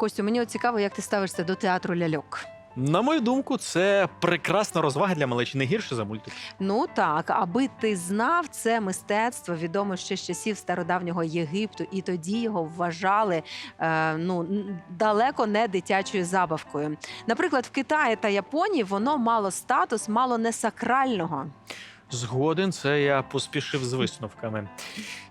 Костю, мені от цікаво, як ти ставишся до театру ляльок. На мою думку, це прекрасна розвага для малечі, не гірше за мультик. Ну так, аби ти знав, це мистецтво відомо ще з часів стародавнього Єгипту, і тоді його вважали е, ну далеко не дитячою забавкою. Наприклад, в Китаї та Японії воно мало статус, мало не сакрального. Згоден, це я поспішив з висновками.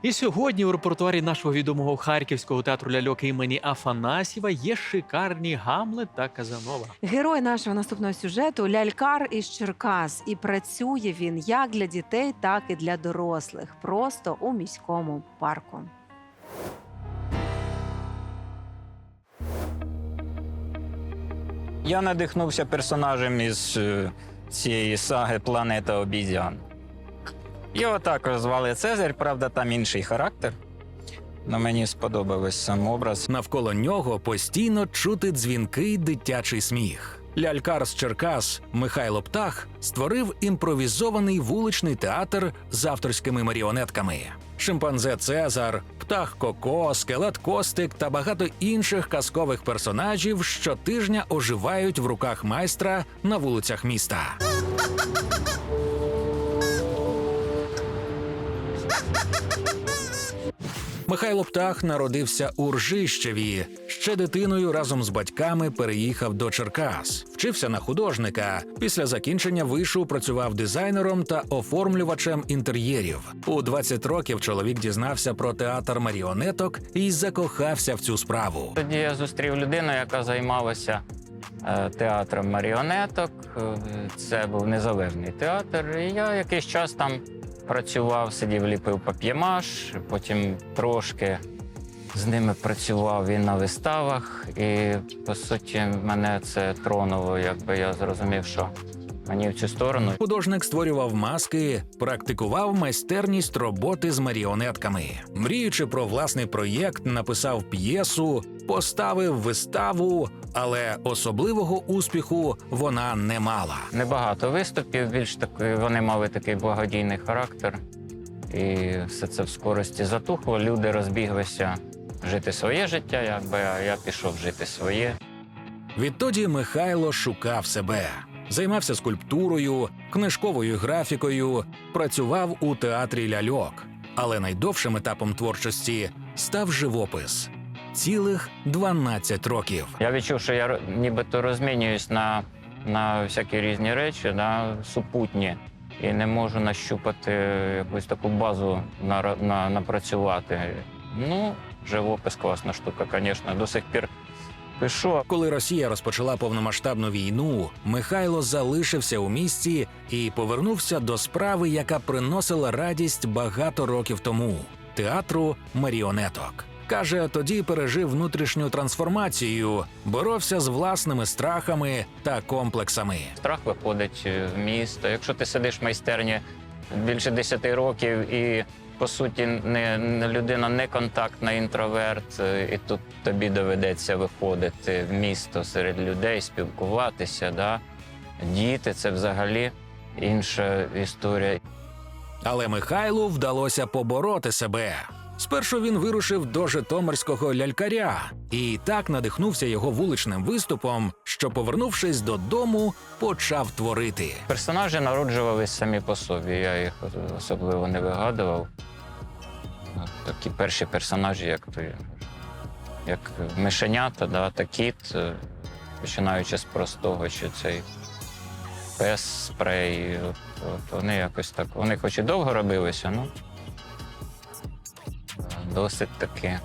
І сьогодні у репертуарі нашого відомого харківського театру ляльок імені Афанасьєва є шикарні Гамлет та Казанова. Герой нашого наступного сюжету лялькар із Черкас, і працює він як для дітей, так і для дорослих, просто у міському парку. Я надихнувся персонажем із е, цієї саги Планета обізян. Його також звали Цезарь, правда, там інший характер. Но мені сподобався сам образ. Навколо нього постійно чути дзвінкий дитячий сміх. Лялькар з Черкас Михайло Птах створив імпровізований вуличний театр з авторськими маріонетками. Шимпанзе Цезар, птах Коко, скелет Костик та багато інших казкових персонажів щотижня оживають в руках майстра на вулицях міста. Михайло Птах народився у Ржищеві. Ще дитиною разом з батьками переїхав до Черкас. Вчився на художника. Після закінчення вишу працював дизайнером та оформлювачем інтер'єрів. У 20 років чоловік дізнався про театр маріонеток і закохався в цю справу. Тоді я зустрів людину, яка займалася е, театром маріонеток. Е, Це був незалежний театр. І я якийсь час там працював, сидів, ліпив пап'ємаш, потім трошки з ними працював і на виставах. І по суті, мене це тронуло, якби я зрозумів, що мені в цю сторону. Художник створював маски, практикував майстерність роботи з маріонетками. Мріючи про власний проєкт, написав п'єсу, поставив виставу, але особливого успіху вона не мала. Небагато виступів, більш таки вони мали такий благодійний характер. І все це в скорості затухло. Люди розбіглися жити своє життя, якби, а я пішов жити своє. Відтоді Михайло шукав себе, займався скульптурою, книжковою графікою, працював у театрі ляльок. Але найдовшим етапом творчості став живопис цілих 12 років. Я відчув, що я нібито розмінююсь на, на всякі різні речі, на супутні, і не можу нащупати якусь таку базу на, на, напрацювати. Ну, живопис класна штука, звісно. До сих пір пишу. Коли Росія розпочала повномасштабну війну, Михайло залишився у місті і повернувся до справи, яка приносила радість багато років тому театру маріонеток. Каже, тоді пережив внутрішню трансформацію, боровся з власними страхами та комплексами. Страх виходить е, в місто. Якщо ти сидиш в майстерні більше 10 років і по суті не, не людина не контактна інтроверт, е, і тут тобі доведеться виходити в місто серед людей, спілкуватися. Да? Діти це взагалі інша історія. Але Михайлу вдалося побороти себе. Спершу він вирушив до Житомирського лялькаря і так надихнувся його вуличним виступом, що, повернувшись додому, почав творити. Персонажі народжувались самі по собі. Я їх особливо не вигадував. Такі перші персонажі, як той, як мишенята, да, та кіт, е, починаючи з простого, що цей пес, спрей. От, от вони якось так. Вони хоч і довго робилися, ну досить таки. е,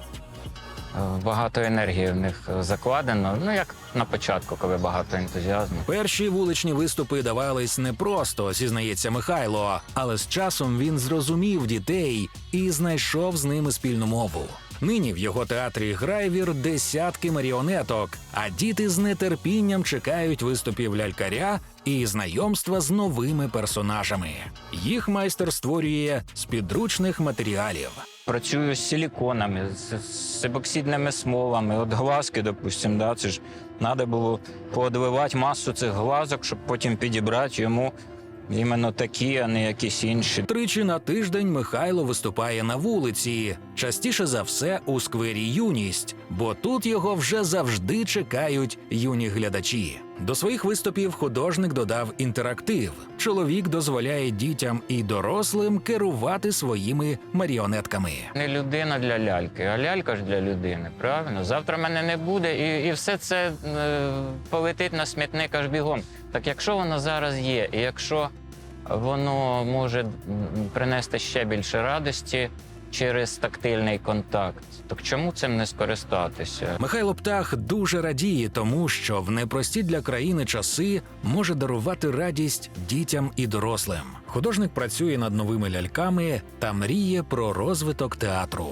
Багато енергії в них закладено. Ну, як на початку, коли багато ентузіазму. Перші вуличні виступи давались непросто, зізнається Михайло, але з часом він зрозумів дітей і знайшов з ними спільну мову. Нині в його театрі Грайвір десятки маріонеток, а діти з нетерпінням чекають виступів лялькаря і знайомства з новими персонажами. Їх майстер створює з підручних матеріалів. Працюю з силіконами, з, з епоксидними смолами. От глазки, допустимо, да, це ж треба було подвивати масу цих глазок, щоб потім підібрати йому іменно такі, а не якісь інші. Тричі на тиждень Михайло виступає на вулиці, частіше за все у сквері Юність, бо тут його вже завжди чекають юні глядачі. До своїх виступів художник додав інтерактив. Чоловік дозволяє дітям і дорослим керувати своїми маріонетками. Не людина для ляльки, а лялька ж для людини. Правильно? Завтра мене не буде, і, і все це е, полетить на смітник аж бігом. Так якщо воно зараз є, і якщо воно може принести ще більше радості через тактильний контакт, то чому цим не скористатися? Михайло Птах дуже радіє тому, що в непрості для країни часи може дарувати радість дітям і дорослим. Художник працює над новими ляльками та мріє про розвиток театру.